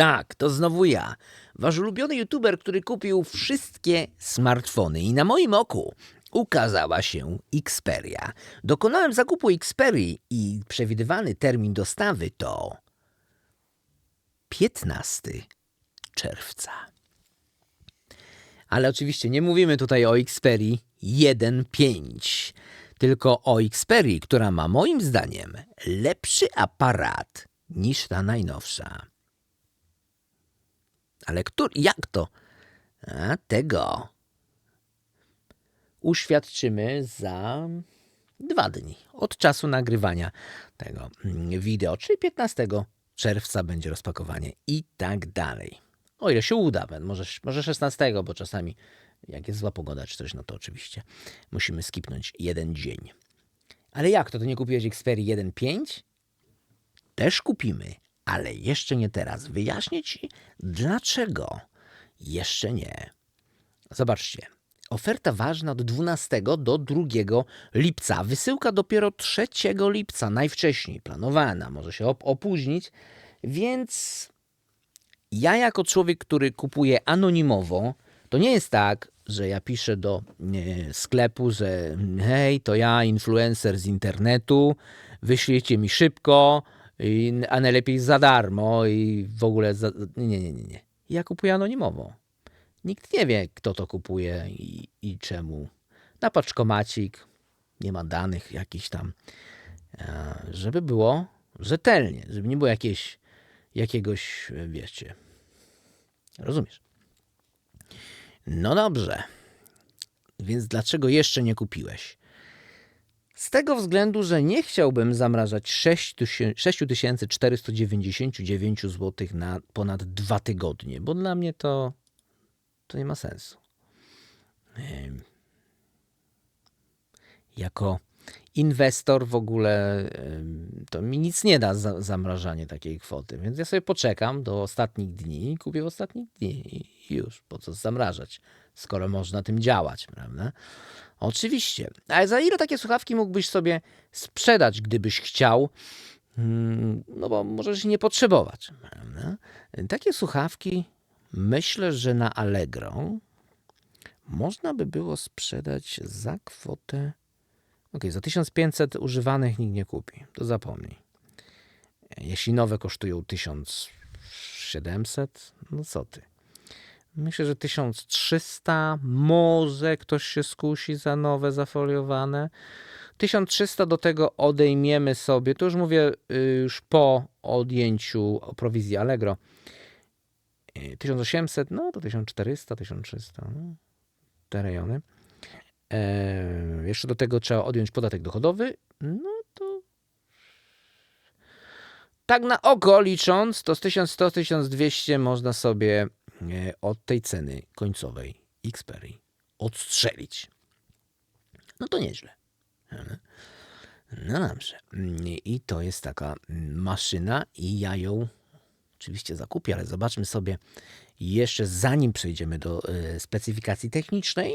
Tak, to znowu ja. Wasz ulubiony youtuber, który kupił wszystkie smartfony i na moim oku ukazała się Xperia. Dokonałem zakupu Xperii i przewidywany termin dostawy to 15 czerwca. Ale oczywiście nie mówimy tutaj o Xperii 1.5, tylko o Xperii, która ma moim zdaniem lepszy aparat niż ta najnowsza. Ale jak to? A tego uświadczymy za dwa dni od czasu nagrywania tego mm, wideo, czyli 15 czerwca będzie rozpakowanie i tak dalej. O ile się uda, może, może 16, bo czasami jak jest zła pogoda czy coś, no to oczywiście musimy skipnąć jeden dzień. Ale jak to, to nie kupiłeś Xperia 1.5? Też kupimy, ale jeszcze nie teraz. Wyjaśnię Ci dlaczego jeszcze nie. Zobaczcie. Oferta ważna od 12 do 2 lipca. Wysyłka dopiero 3 lipca, najwcześniej planowana. Może się op- opóźnić, więc ja jako człowiek, który kupuje anonimowo, to nie jest tak, że ja piszę do e, sklepu, że hej, to ja, influencer z internetu, wyślijcie mi szybko, i, a najlepiej za darmo i w ogóle. Za, nie, nie, nie, nie. Ja kupuję anonimowo. Nikt nie wie, kto to kupuje i, i czemu. Na paczkomacik, nie ma danych jakichś tam, e, żeby było rzetelnie, żeby nie było jakieś, jakiegoś, wiecie. Rozumiesz? No dobrze. Więc dlaczego jeszcze nie kupiłeś? Z tego względu, że nie chciałbym zamrażać 6499 zł na ponad dwa tygodnie, bo dla mnie to, to nie ma sensu. Jako inwestor w ogóle to mi nic nie da za, zamrażanie takiej kwoty, więc ja sobie poczekam do ostatnich dni i kupię w ostatnich dni i już, po co zamrażać, skoro można tym działać, prawda? Oczywiście. Ale za ile takie słuchawki mógłbyś sobie sprzedać, gdybyś chciał? Hmm, no bo możesz nie potrzebować. Takie słuchawki myślę, że na Allegro można by było sprzedać za kwotę. Ok, za 1500 używanych nikt nie kupi. To zapomnij. Jeśli nowe kosztują 1700, no co ty? Myślę, że 1300, może ktoś się skusi za nowe zafoliowane. 1300 do tego odejmiemy sobie, to już mówię y, już po odjęciu prowizji Allegro. 1800, y, no to 1400, 1300, no, te rejony. E, jeszcze do tego trzeba odjąć podatek dochodowy, no to tak na oko licząc, to z 1100-1200 można sobie od tej ceny końcowej Xperia odstrzelić. No to nieźle. No dobrze. I to jest taka maszyna i ja ją oczywiście zakupię, ale zobaczmy sobie jeszcze zanim przejdziemy do e, specyfikacji technicznej,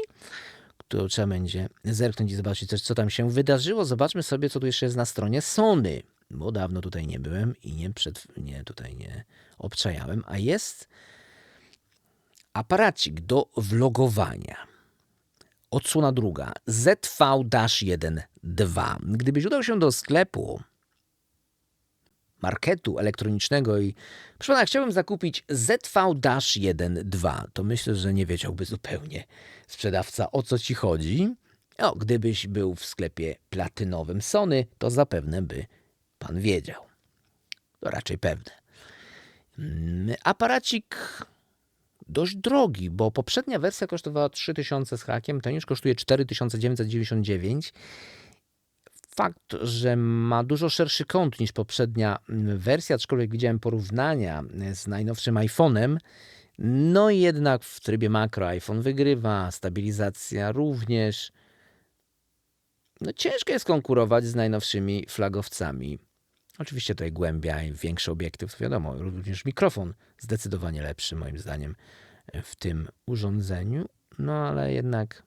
którą trzeba będzie zerknąć i zobaczyć coś, co tam się wydarzyło. Zobaczmy sobie, co tu jeszcze jest na stronie Sony, bo dawno tutaj nie byłem i nie, przed, nie tutaj nie obczajałem, a jest aparacik do vlogowania. Odsłona druga. ZV-1.2. Gdybyś udał się do sklepu marketu elektronicznego i proszę pana, chciałbym zakupić ZV-1.2, to myślę, że nie wiedziałby zupełnie sprzedawca o co ci chodzi. O, gdybyś był w sklepie platynowym Sony, to zapewne by pan wiedział. To raczej pewne. Mm, aparacik dość drogi, bo poprzednia wersja kosztowała 3000 z hakiem, ten już kosztuje 4999. Fakt, że ma dużo szerszy kąt niż poprzednia wersja, aczkolwiek widziałem porównania z najnowszym iPhone'em, no jednak w trybie makro iPhone wygrywa, stabilizacja również. No ciężko jest konkurować z najnowszymi flagowcami. Oczywiście tutaj głębia i większy obiektyw, to wiadomo, również mikrofon zdecydowanie lepszy moim zdaniem w tym urządzeniu, no ale jednak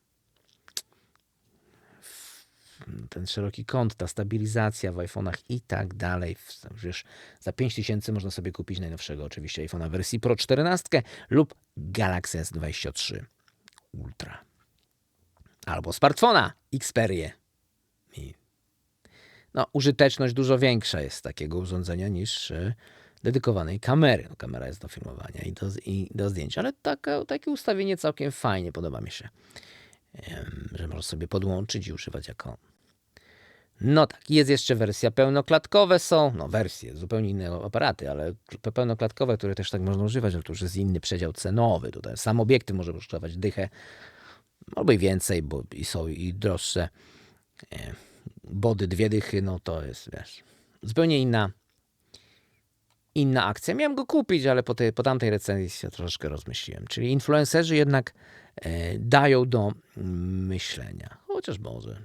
ten szeroki kąt, ta stabilizacja w iPhone'ach i tak dalej. Wiesz, za 5000 można sobie kupić najnowszego oczywiście iPhone'a wersji Pro 14 lub Galaxy S23 Ultra. Albo smartfona Xperia. No, użyteczność dużo większa jest takiego urządzenia niż e, dedykowanej kamery. No, kamera jest do filmowania i do, i do zdjęć, ale taka, takie ustawienie całkiem fajnie podoba mi się, że można sobie podłączyć i używać jako. No tak, jest jeszcze wersja pełnoklatkowe są, no wersje, zupełnie inne aparaty, ale pełnoklatkowe, które też tak można używać, ale to już jest inny przedział cenowy. Tutaj sam obiektyw może kosztować dychę albo i więcej, bo i są i droższe. Body dwie dychy, no to jest, wiesz, zupełnie inna inna akcja. Miałem go kupić, ale po, tej, po tamtej recenzji się troszeczkę rozmyśliłem. Czyli influencerzy jednak e, dają do myślenia. Chociaż może.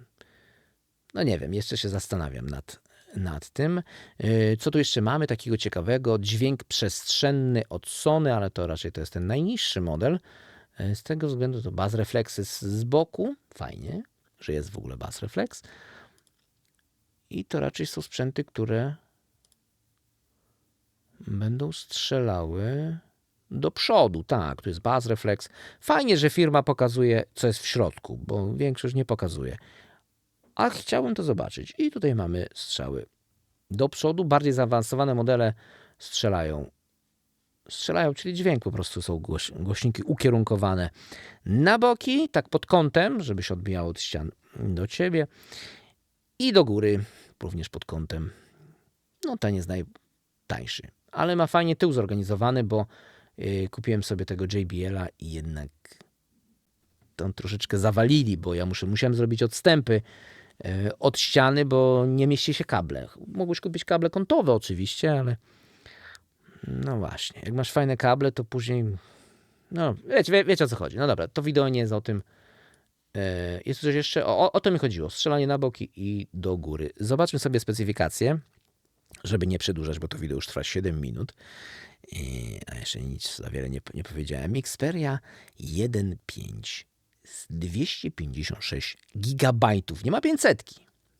No nie wiem, jeszcze się zastanawiam nad, nad tym. E, co tu jeszcze mamy takiego ciekawego? Dźwięk przestrzenny od Sony, ale to raczej to jest ten najniższy model. E, z tego względu to baz refleksy z, z boku. Fajnie, że jest w ogóle baz refleks. I to raczej są sprzęty, które będą strzelały do przodu. Tak, tu jest baz reflex. Fajnie, że firma pokazuje, co jest w środku, bo większość nie pokazuje. A chciałbym to zobaczyć. I tutaj mamy strzały do przodu. Bardziej zaawansowane modele strzelają. Strzelają, czyli dźwięk po prostu są głoś, głośniki ukierunkowane na boki, tak pod kątem, żeby się odbijało od ścian do ciebie. I do góry, również pod kątem. No ten jest najtańszy ale ma fajnie tył zorganizowany, bo yy, kupiłem sobie tego JBL-a i jednak tą troszeczkę zawalili, bo ja muszę, musiałem zrobić odstępy yy, od ściany, bo nie mieści się kable. Mogłeś kupić kable kątowe oczywiście, ale no właśnie, jak masz fajne kable, to później no wiecie, wie, wiecie o co chodzi. No dobra, to wideo nie jest o tym. Yy, jest coś jeszcze, o, o to mi chodziło, strzelanie na boki i do góry. Zobaczmy sobie specyfikację żeby nie przedłużać, bo to wideo już trwa 7 minut. A jeszcze nic za wiele nie, nie powiedziałem. Xperia 1.5 z 256 gigabajtów. Nie ma 500.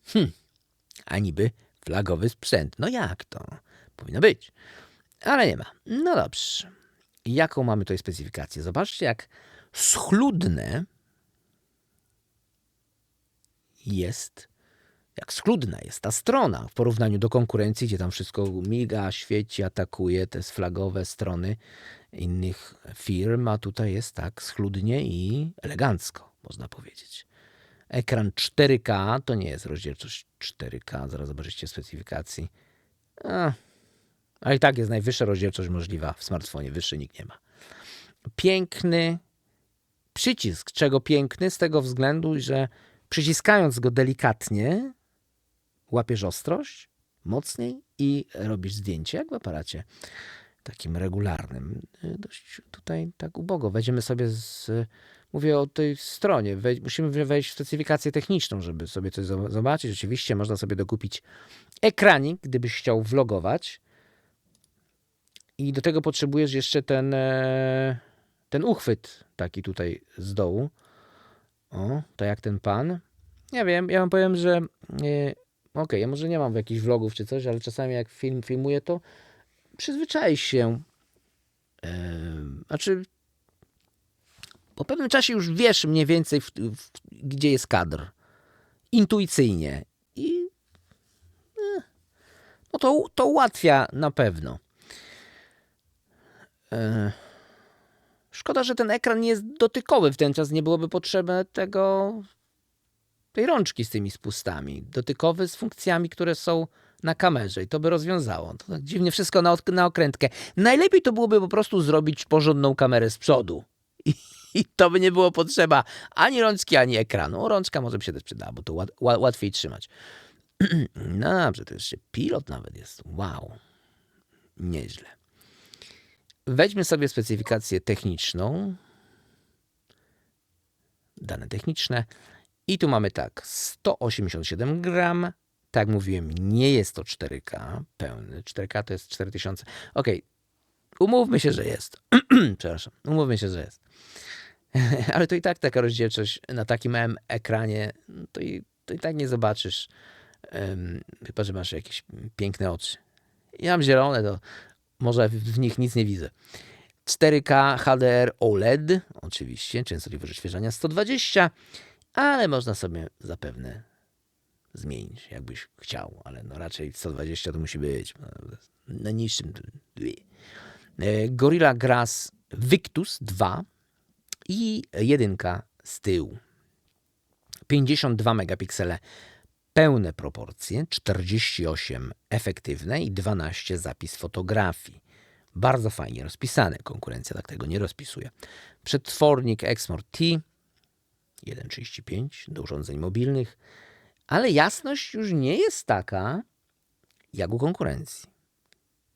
Hm. A niby flagowy sprzęt. No jak to? Powinno być. Ale nie ma. No dobrze. Jaką mamy tutaj specyfikację? Zobaczcie, jak schludne jest jak schludna jest ta strona w porównaniu do konkurencji, gdzie tam wszystko miga, świeci, atakuje te flagowe strony innych firm, a tutaj jest tak schludnie i elegancko, można powiedzieć. Ekran 4K to nie jest rozdzielczość 4K, zaraz zobaczycie specyfikacji. A, a i tak jest najwyższa rozdzielczość możliwa w smartfonie, wyższy nikt nie ma. Piękny przycisk, czego piękny? Z tego względu, że przyciskając go delikatnie, łapiesz ostrość mocniej i robisz zdjęcie, jak w aparacie takim regularnym. Y, dość tutaj tak ubogo. Wejdziemy sobie z... Mówię o tej stronie. Wej, musimy wejść w specyfikację techniczną, żeby sobie coś zobaczyć. Oczywiście można sobie dokupić ekranik, gdybyś chciał vlogować. I do tego potrzebujesz jeszcze ten, e, ten uchwyt taki tutaj z dołu. O, to jak ten pan. Nie wiem, ja wam powiem, że e, Okej, okay, ja może nie mam jakichś vlogów czy coś, ale czasami jak film filmuję, to przyzwyczaj się. Yy, znaczy, po pewnym czasie już wiesz mniej więcej, w, w, gdzie jest kadr. Intuicyjnie. I yy, no to, to ułatwia na pewno. Yy, szkoda, że ten ekran nie jest dotykowy w ten czas. Nie byłoby potrzeby tego tej rączki z tymi spustami, dotykowy z funkcjami, które są na kamerze i to by rozwiązało. To tak dziwnie wszystko na, na okrętkę. Najlepiej to byłoby po prostu zrobić porządną kamerę z przodu. I, I, to by nie było potrzeba ani rączki, ani ekranu. Rączka może by się też przydała, bo to łat, łatwiej trzymać. No dobrze, to jeszcze pilot nawet jest. Wow. Nieźle. Weźmy sobie specyfikację techniczną. Dane techniczne. I tu mamy tak, 187 gram. Tak jak mówiłem, nie jest to 4K pełny. 4K to jest 4000. Ok, umówmy się, że jest. Przepraszam, umówmy się, że jest. Ale to i tak taka rozdzielczość na takim małym ekranie, to i to i tak nie zobaczysz. Um, chyba, że masz jakieś piękne oczy. Ja mam zielone, to może w nich nic nie widzę. 4K HDR OLED, oczywiście, częstotliwość odświeżania 120, ale można sobie zapewne zmienić, jakbyś chciał, ale no raczej 120 to musi być na niższym. E, Gorilla Glass Victus 2 i jedynka z tyłu. 52 megapiksele pełne proporcje, 48 efektywne i 12 zapis fotografii. Bardzo fajnie rozpisane. Konkurencja tak tego nie rozpisuje. Przetwornik Exmor T 1.35 do urządzeń mobilnych, ale jasność już nie jest taka jak u konkurencji.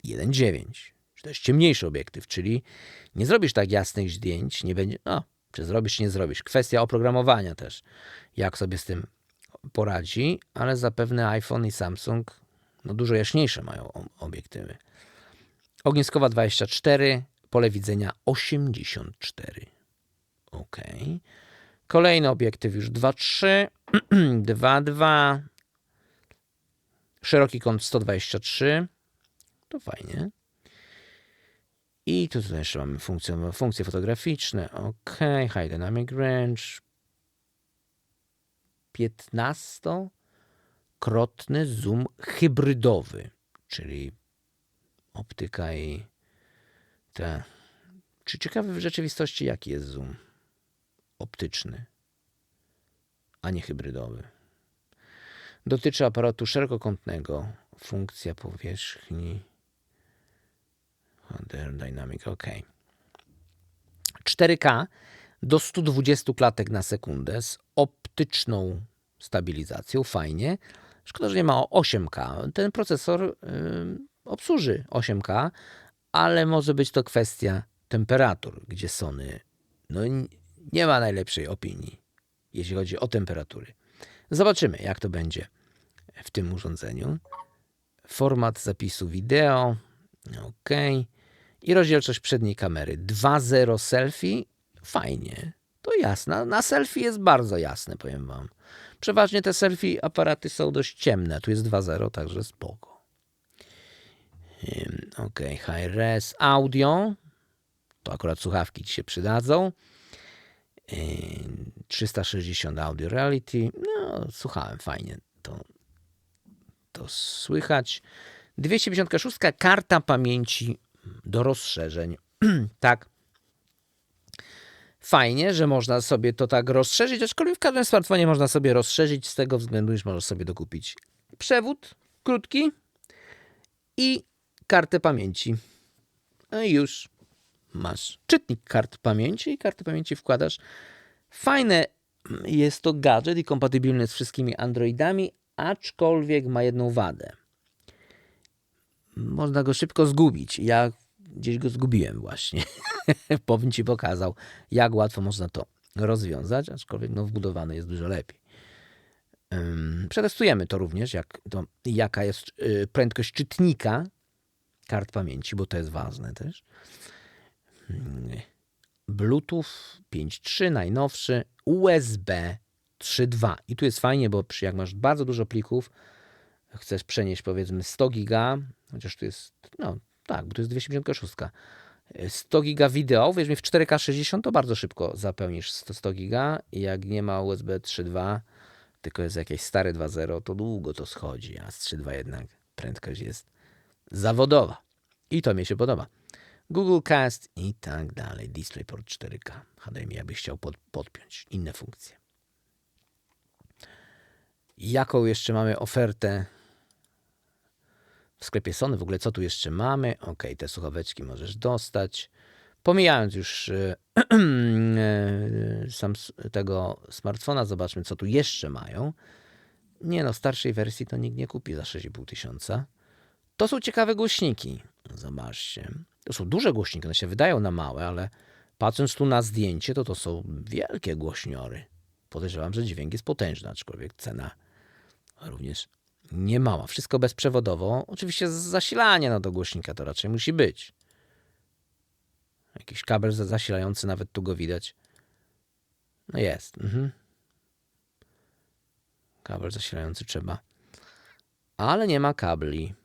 1.9. To jest ciemniejszy obiektyw, czyli nie zrobisz tak jasnych zdjęć, nie będzie. No, czy zrobisz, czy nie zrobisz. Kwestia oprogramowania też, jak sobie z tym poradzi, ale zapewne iPhone i Samsung no, dużo jaśniejsze mają obiektywy. Ogniskowa 24, pole widzenia 84. Ok. Kolejny obiektyw już 2.3, 2.2, szeroki kąt 123. To fajnie. I tu jeszcze mamy funkcje, funkcje fotograficzne. OK, High Dynamic Range. 15-krotny zoom hybrydowy, czyli optyka i te. Czy ciekawe w rzeczywistości, jaki jest zoom optyczny, a nie hybrydowy? Dotyczy aparatu szerokokątnego. Funkcja powierzchni. Dynamic, OK. 4K do 120 klatek na sekundę z optyczną stabilizacją. Fajnie. Szkoda, że nie ma 8K. Ten procesor yy, obsłuży 8K, ale może być to kwestia temperatur, gdzie Sony no, nie ma najlepszej opinii, jeśli chodzi o temperatury. Zobaczymy, jak to będzie w tym urządzeniu. Format zapisu wideo. OK. I rozdzielczość przedniej kamery. 2.0 selfie. Fajnie. To jasne. Na selfie jest bardzo jasne, powiem wam. Przeważnie te selfie aparaty są dość ciemne. Tu jest 2.0, także spoko. Ok, high res, audio. To akurat słuchawki ci się przydadzą. 360 audio reality. No, słuchałem fajnie. To, to słychać. 256 karta pamięci do rozszerzeń. tak. Fajnie, że można sobie to tak rozszerzyć, aczkolwiek w każdym smartfonie można sobie rozszerzyć z tego względu, iż możesz sobie dokupić przewód krótki i kartę pamięci. No i już masz czytnik kart pamięci i kartę pamięci wkładasz. Fajne jest to gadżet i kompatybilny z wszystkimi Androidami, aczkolwiek ma jedną wadę. Można go szybko zgubić. Ja gdzieś go zgubiłem właśnie. Powiem ci pokazał, jak łatwo można to rozwiązać, aczkolwiek no, wbudowany jest dużo lepiej. Przetestujemy to również, jak to, jaka jest y, prędkość czytnika kart pamięci, bo to jest ważne też. Bluetooth 5.3 najnowszy, USB 3.2. I tu jest fajnie, bo jak masz bardzo dużo plików, chcesz przenieść powiedzmy 100 giga, chociaż tu jest, no tak, bo to jest 256. 100 giga wideo, mi w 4K 60 to bardzo szybko zapełnisz 100, 100 giga i jak nie ma USB 3.2, tylko jest jakieś stare 2.0, to długo to schodzi, a z 3.2 jednak prędkość jest zawodowa. I to mi się podoba. Google Cast i tak dalej. DisplayPort 4K. HDMI, jakbyś chciał pod, podpiąć inne funkcje. Jaką jeszcze mamy ofertę w sklepie Sony? W ogóle co tu jeszcze mamy? Ok, te słuchaweczki możesz dostać. Pomijając już e, sam tego smartfona, zobaczmy co tu jeszcze mają. Nie no, starszej wersji to nikt nie kupi za 6,5 tysiąca. To są ciekawe głośniki. Zobaczcie. To są duże głośniki, one się wydają na małe, ale patrząc tu na zdjęcie, to to są wielkie głośniory. Podejrzewam, że dźwięk jest potężny, aczkolwiek cena również nie mała. Wszystko bezprzewodowo. Oczywiście zasilanie no, do głośnika to raczej musi być. Jakiś kabel zasilający, nawet tu go widać. No jest. Mhm. Kabel zasilający trzeba. Ale nie ma kabli.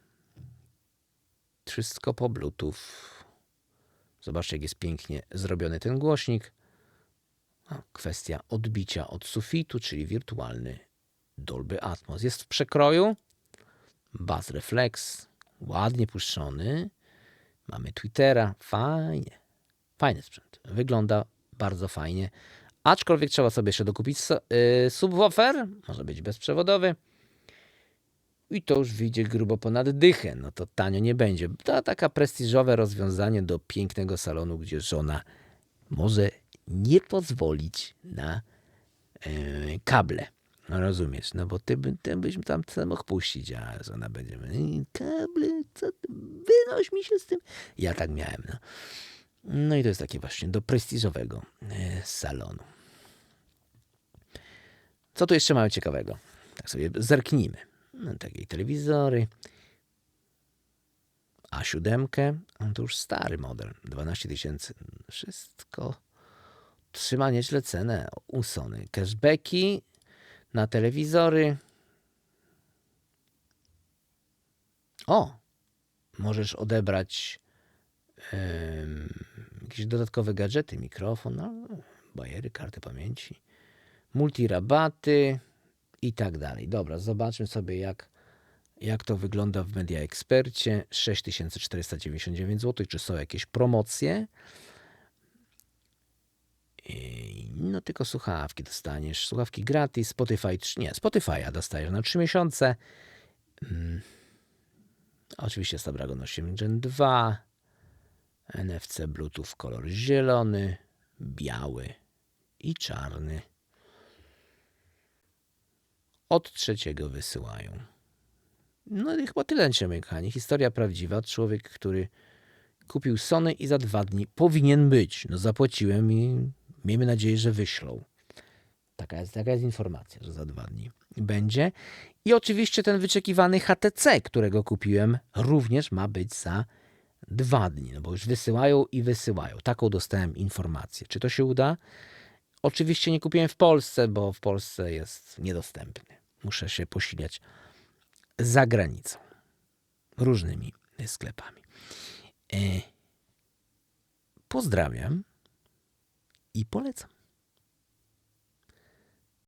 Wszystko po Bluetooth. Zobaczcie, jak jest pięknie zrobiony ten głośnik. Kwestia odbicia od sufitu, czyli wirtualny Dolby Atmos. Jest w przekroju. Bass Reflex. Ładnie puszczony. Mamy Twittera. Fajnie. Fajny sprzęt. Wygląda bardzo fajnie. Aczkolwiek trzeba sobie jeszcze dokupić yy, subwoofer. Może być bezprzewodowy. I to już wyjdzie grubo ponad dychę. No to tanio nie będzie. To taka prestiżowe rozwiązanie do pięknego salonu, gdzie żona może nie pozwolić na yy, kable. No rozumiesz, no bo ty, ty byś tam mógł puścić, a żona będzie "Ej, kable, co wynoś mi się z tym. Ja tak miałem, no. No i to jest takie właśnie do prestiżowego e, salonu. Co tu jeszcze mamy ciekawego? Tak sobie zerknijmy. No, takie telewizory. A7, no to już stary model, 12 tysięcy. Wszystko trzyma nieźle cenę. U Sony. Cashbacki na telewizory. O! Możesz odebrać jakieś dodatkowe gadżety, mikrofon, no, bajery, karty pamięci, multirabaty i tak dalej. Dobra, zobaczmy sobie jak, jak to wygląda w Media Expercie. 6499 zł, czy są jakieś promocje. No tylko słuchawki dostaniesz. Słuchawki gratis, Spotify, nie, Spotify'a dostajesz na 3 miesiące. Mm. Oczywiście Snapdragon 8 Gen 2. NFC Bluetooth kolor zielony, biały i czarny. Od trzeciego wysyłają. No i chyba tyle moi kochani. Historia prawdziwa. Człowiek, który kupił Sony i za dwa dni powinien być. No zapłaciłem i miejmy nadzieję, że wyślą. Taka jest, taka jest informacja, że za dwa dni będzie. I oczywiście ten wyczekiwany HTC, którego kupiłem, również ma być za dwa dni, no bo już wysyłają i wysyłają. Taką dostałem informację. Czy to się uda? Oczywiście nie kupiłem w Polsce, bo w Polsce jest niedostępny. Muszę się posiliać za granicą. Różnymi sklepami. E, pozdrawiam i polecam.